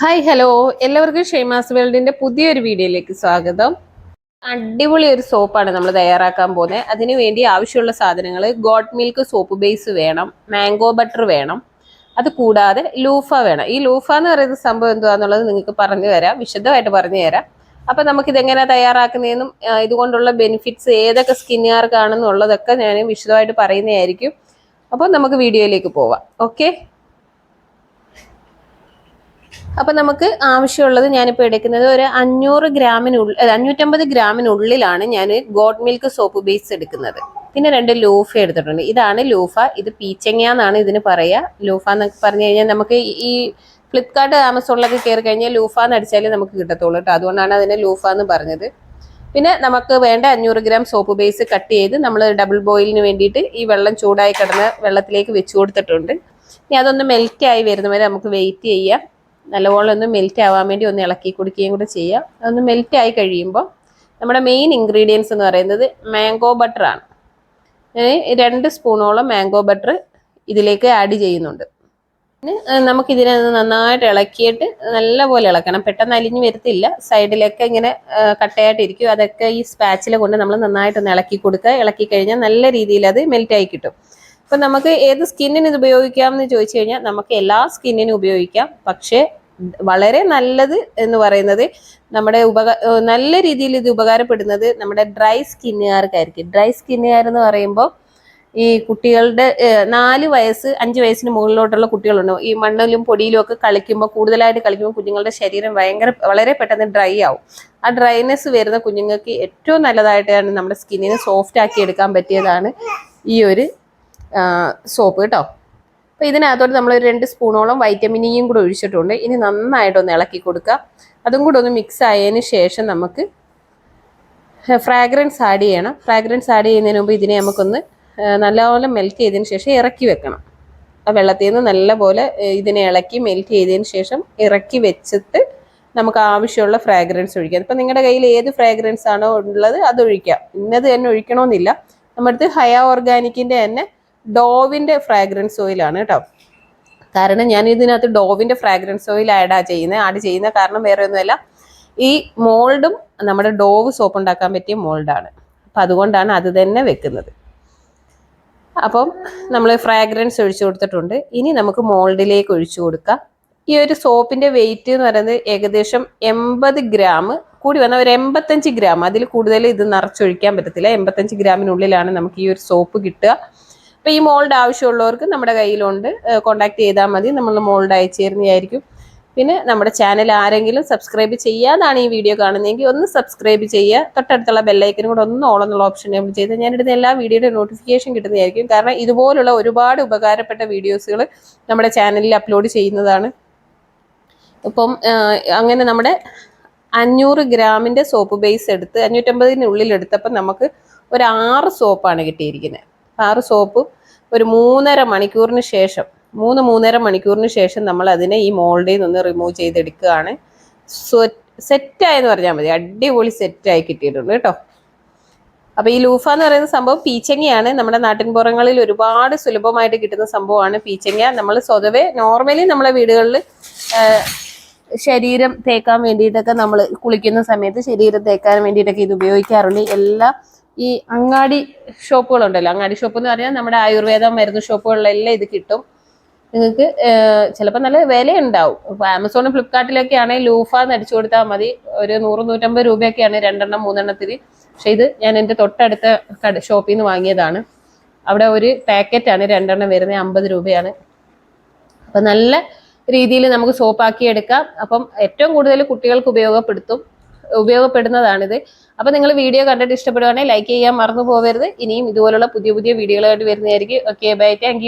Hi hello എല്ലാവർക്കും ഷെയ്മാസ് വേൾഡിന്റെ പുതിയൊരു വീഡിയോയിലേക്ക് സ്വാഗതം. അടിപൊളി ഒരു സോപ്പാണ് നമ്മൾ തയ്യാറാക്കാൻ പോകുന്നത്. അതിന് വേണ്ടി ആവശ്യമുള്ള സാധനങ്ങൾ ഗോഡ് മിൽക്ക് സോപ്പ് ബേസ് വേണം മാംഗോ ബട്ടർ വേണം അത് കൂടാതെ ലൂഫ വേണം. ഈ ലൂഫ എന്ന് പറയുന്ന സംഭവം എന്തുവാന്നുള്ളത് നിങ്ങൾക്ക് പറഞ്ഞു തരാം വിശദമായിട്ട് പറഞ്ഞു തരാം. അപ്പം നമുക്കിതെങ്ങനെയാണ് തയ്യാറാക്കുന്നതെന്നും ഇതുകൊണ്ടുള്ള ബെനിഫിറ്റ്സ് ഏതൊക്കെ സ്കിന്നുകാർക്കാണെന്നുള്ളതൊക്കെ ഞാൻ വിശദമായിട്ട് പറയുന്നതായിരിക്കും. അപ്പോൾ നമുക്ക് വീഡിയോയിലേക്ക് പോവാം. ഓക്കെ അപ്പൊ നമുക്ക് ആവശ്യമുള്ളത് ഞാനിപ്പോൾ എടുക്കുന്നത് ഒരു അഞ്ഞൂറ് ഗ്രാമിനുള്ളിൽ അഞ്ഞൂറ്റമ്പത് ഗ്രാമിനുള്ളിലാണ് ഞാൻ ഗോഡ് മിൽക്ക് സോപ്പ് ബേസ് എടുക്കുന്നത്. പിന്നെ രണ്ട് ലൂഫ എടുത്തിട്ടുണ്ട്. ഇതാണ് ലൂഫ. ഇത് പീച്ചങ്ങ എന്നാണ് ഇതിന് പറയുക ലൂഫ എന്നൊക്കെ പറഞ്ഞു കഴിഞ്ഞാൽ നമുക്ക് ഈ ഫ്ലിപ്കാർട്ട് ആമസോണിലൊക്കെ കയറി കഴിഞ്ഞാൽ ലൂഫ എന്ന് അടിച്ചാലേ നമുക്ക് കിട്ടത്തുള്ളൂ കേട്ടോ. അതുകൊണ്ടാണ് അതിനെ ലൂഫ എന്ന് പറഞ്ഞത്. പിന്നെ നമുക്ക് വേണ്ട അഞ്ഞൂറ് ഗ്രാം സോപ്പ് ബേസ് കട്ട് ചെയ്ത് നമ്മൾ ഡബിൾ ബോയിലിന് വേണ്ടിയിട്ട് ഈ വെള്ളം ചൂടായി കിടന്ന വെള്ളത്തിലേക്ക് വെച്ച് കൊടുത്തിട്ടുണ്ട്. ഇനി അതൊന്ന് മെൽറ്റ് ആയി വരുന്ന വരെ നമുക്ക് വെയിറ്റ് ചെയ്യാം. നല്ലപോലെ ഒന്ന് മെൽറ്റ് ആവാൻ വേണ്ടി ഒന്ന് ഇളക്കി കൊടുക്കുകയും കൂടെ ചെയ്യാം. അതൊന്ന് മെൽറ്റ് ആയി കഴിയുമ്പോൾ നമ്മുടെ മെയിൻ ഇൻഗ്രീഡിയൻസ് എന്ന് പറയുന്നത് മാംഗോ ബട്ടർ ആണ്. രണ്ട് സ്പൂണോളം മാംഗോ ബട്ടർ ഇതിലേക്ക് ആഡ് ചെയ്യുന്നുണ്ട്. നമുക്കിതിനെ നന്നായിട്ട് ഇളക്കിയിട്ട് നല്ലപോലെ ഇളക്കണം. പെട്ടെന്ന് അലിഞ്ഞു വരത്തില്ല. സൈഡിലൊക്കെ ഇങ്ങനെ കട്ടയായിട്ടിരിക്കും അതൊക്കെ ഈ സ്പാച്ചിൽ കൊണ്ട് നമ്മൾ നന്നായിട്ടൊന്ന് ഇളക്കി കൊടുക്കുക. ഇളക്കി കഴിഞ്ഞാൽ നല്ല രീതിയിൽ അത് മെൽറ്റായി കിട്ടും. അപ്പം നമുക്ക് ഏത് സ്കിന്നിന് ഇത് ഉപയോഗിക്കാം എന്ന് ചോദിച്ചു കഴിഞ്ഞാൽ നമുക്ക് എല്ലാ സ്കിന്നിനും ഉപയോഗിക്കാം. പക്ഷേ വളരെ നല്ലത് എന്ന് പറയുന്നത് നമ്മുടെ ഉപക നല്ല രീതിയിൽ ഇത് ഉപകാരപ്പെടുന്നത് നമ്മുടെ ഡ്രൈ സ്കിന്നുകാർക്കായിരിക്കും. ഡ്രൈ സ്കിന്നുകാർ എന്ന് പറയുമ്പോൾ ഈ കുട്ടികളുടെ നാല് വയസ്സ് അഞ്ച് വയസ്സിന് മുകളിലോട്ടുള്ള കുട്ടികളുണ്ട് ഈ മണ്ണിലും പൊടിയിലും ഒക്കെ കളിക്കുമ്പോൾ കൂടുതലായിട്ട് കളിക്കുമ്പോൾ കുഞ്ഞുങ്ങളുടെ ശരീരം ഭയങ്കര വളരെ പെട്ടെന്ന് ഡ്രൈ ആവും. ആ ഡ്രൈനെസ് വരുന്ന കുഞ്ഞുങ്ങൾക്ക് ഏറ്റവും നല്ലതായിട്ടാണ് നമ്മുടെ സ്കിന്നിനെ സോഫ്റ്റ് ആക്കി എടുക്കാൻ പറ്റിയതാണ് ഈ ഒരു സോപ്പ് കേട്ടോ. അപ്പോൾ ഇതിനകത്തോട്ട് നമ്മൾ രണ്ട് സ്പൂണോളം വൈറ്റമിൻ ഇയും കൂടെ ഒഴിച്ചിട്ടുണ്ട്. ഇനി നന്നായിട്ടൊന്ന് ഇളക്കി കൊടുക്കുക. അതും കൂടെ ഒന്ന് മിക്സ് ആയതിന് ശേഷം നമുക്ക് ഫ്രാഗ്രൻസ് ആഡ് ചെയ്യണം. ഫ്രാഗ്രൻസ് ആഡ് ചെയ്യുന്നതിന് മുമ്പ് ഇതിനെ നമുക്കൊന്ന് നല്ലപോലെ മെൽറ്റ് ചെയ്തതിന് ശേഷം ഇറക്കി വെക്കണം. ആ വെള്ളത്തിൽ നിന്ന് നല്ലപോലെ ഇതിനെ ഇളക്കി മെൽറ്റ് ചെയ്തതിന് ശേഷം ഇറക്കി വെച്ചിട്ട് നമുക്ക് ആവശ്യമുള്ള ഫ്രാഗ്രൻസ് ഒഴിക്കാം. ഇപ്പം നിങ്ങളുടെ കയ്യിൽ ഏത് ഫ്രാഗ്രൻസ് ആണോ ഉള്ളത് അത് ഒഴിക്കാം. ഇന്നത് തന്നെ ഒഴിക്കണമെന്നില്ല നമ്മുടെ അടുത്ത് ഹയ ഓർഗാനിക്കിന്റെ തന്നെ ഡോവിന്റെ ഫ്രാഗ്രൻസ് ഓയിലാണ് കേട്ടോ. കാരണം ഞാൻ ഇതിനകത്ത് ഡോവിന്റെ ഫ്രാഗ്രൻസ് ഓയിൽ ആഡാ ചെയ്യുന്നത് ആഡ് ചെയ്യുന്ന കാരണം വേറെ ഒന്നുമല്ല. ഈ മോൾഡും നമ്മുടെ ഡോവ് സോപ്പ് ഉണ്ടാക്കാൻ പറ്റിയ മോൾഡാണ്. അപ്പം അതുകൊണ്ടാണ് അത് തന്നെ വെക്കുന്നത്. അപ്പം നമ്മൾ ഫ്രാഗ്രൻസ് ഒഴിച്ചു കൊടുത്തിട്ടുണ്ട്. ഇനി നമുക്ക് മോൾഡിലേക്ക് ഒഴിച്ചു കൊടുക്കാം. ഈ ഒരു സോപ്പിന്റെ വെയിറ്റ് എന്ന് പറയുന്നത് ഏകദേശം എൺപത് ഗ്രാം കൂടി വന്ന ഒരു എൺപത്തഞ്ച് ഗ്രാം. അതിൽ കൂടുതൽ ഇത് നിറച്ചൊഴിക്കാൻ പറ്റത്തില്ല. എൺപത്തഞ്ച് ഗ്രാമിനുള്ളിലാണ് നമുക്ക് ഈ ഒരു സോപ്പ് കിട്ടുക. അപ്പോൾ ഈ മോൾഡ് ആവശ്യമുള്ളവർക്ക് നമ്മുടെ കയ്യിലുണ്ട്. കോണ്ടാക്ട് ചെയ്താൽ മതി. നമ്മൾ മോൾഡ് അയച്ചു തരുന്നതായിരിക്കും പിന്നെ നമ്മുടെ ചാനൽ ആരെങ്കിലും സബ്സ്ക്രൈബ് ചെയ്യാതാണ് ഈ വീഡിയോ കാണുന്നതെങ്കിൽ ഒന്ന് സബ്സ്ക്രൈബ് ചെയ്യുക. തൊട്ടടുത്തുള്ള ബെല്ലൈക്കനും കൂടെ ഒന്ന് ഓൾ എന്നുള്ള ഓപ്ഷൻ എനേബിൾ ചെയ്ത് ഞാനിടുന്ന എല്ലാ വീഡിയോയുടെ നോട്ടിഫിക്കേഷൻ കിട്ടുന്നതായിരിക്കും. കാരണം ഇതുപോലുള്ള ഒരുപാട് ഉപകാരപ്പെട്ട വീഡിയോസുകൾ നമ്മുടെ ചാനലിൽ അപ്ലോഡ് ചെയ്യുന്നതാണ്. ഇപ്പം അങ്ങനെ നമ്മുടെ അഞ്ഞൂറ് ഗ്രാമിന്റെ സോപ്പ് ബേസ് എടുത്ത് അഞ്ഞൂറ്റമ്പതിനുള്ളിൽ എടുത്തപ്പോൾ നമുക്ക് ഒരു ആറ് സോപ്പാണ് കിട്ടിയിരിക്കുന്നത്. ആറ് സോപ്പ് ഒരു മൂന്നര മണിക്കൂറിന് ശേഷം മൂന്ന് മൂന്നര മണിക്കൂറിന് ശേഷം നമ്മൾ അതിനെ ഈ മോൾഡിൽ നിന്ന് റിമൂവ് ചെയ്തെടുക്കുകയാണ്. സെറ്റായെന്ന് പറഞ്ഞാൽ മതി. അടിപൊളി സെറ്റായി കിട്ടിയിട്ടുണ്ട് കേട്ടോ. അപ്പൊ ഈ ലൂഫ എന്ന് പറയുന്ന സംഭവം പീച്ചങ്ങയാണ്. നമ്മുടെ നാട്ടിൻപുറങ്ങളിൽ ഒരുപാട് സുലഭമായിട്ട് കിട്ടുന്ന സംഭവമാണ് പീച്ചങ്ങ. നമ്മൾ സ്വതവേ നോർമലി നമ്മളെ വീടുകളിൽ ശരീരം തേക്കാൻ വേണ്ടിയിട്ടൊക്കെ നമ്മൾ കുളിക്കുന്ന സമയത്ത് ശരീരം തേക്കാൻ വേണ്ടിയിട്ടൊക്കെ ഇത് ഉപയോഗിക്കാറുണ്ട്. എല്ലാ ഈ അങ്ങാടി ഷോപ്പുകളുണ്ടല്ലോ. അങ്ങാടി ഷോപ്പ് എന്ന് പറഞ്ഞാൽ നമ്മുടെ ആയുർവേദ മരുന്ന് ഷോപ്പുകളിലെല്ലാം ഇത് കിട്ടും. നിങ്ങൾക്ക് ചിലപ്പോൾ നല്ല വിലയുണ്ടാവും. ഇപ്പോൾ ആമസോണും ഫ്ലിപ്കാർട്ടിലൊക്കെ ആണെങ്കിൽ ലൂഫ എന്ന് അടിച്ചു കൊടുത്താൽ മതി. ഒരു നൂറ് നൂറ്റമ്പത് രൂപയൊക്കെയാണ് രണ്ടെണ്ണം മൂന്നെണ്ണത്തിന്. പക്ഷെ ഇത് ഞാൻ എന്റെ തൊട്ടടുത്ത കട ഷോപ്പിൽ നിന്ന് വാങ്ങിയതാണ്. അവിടെ ഒരു പാക്കറ്റാണ് രണ്ടെണ്ണം വരുന്നത് അമ്പത് രൂപയാണ്. അപ്പം നല്ല രീതിയിൽ നമുക്ക് സോപ്പാക്കി എടുക്കാം. അപ്പം ഏറ്റവും കൂടുതൽ കുട്ടികൾക്ക് ഉപയോഗപ്പെടുത്തും. ഉപയോഗപ്പെടുന്നതാണിത്. അപ്പോൾ നിങ്ങൾ വീഡിയോ കണ്ടിട്ട് ഇഷ്ടപ്പെടുവാണെങ്കിൽ ലൈക്ക് ചെയ്യാൻ മറന്നു പോകരുത് ഇനിയും ഇതുപോലുള്ള പുതിയ പുതിയ വീഡിയോകളായിട്ട് വരുന്നതായിരിക്കും. Okay bye thank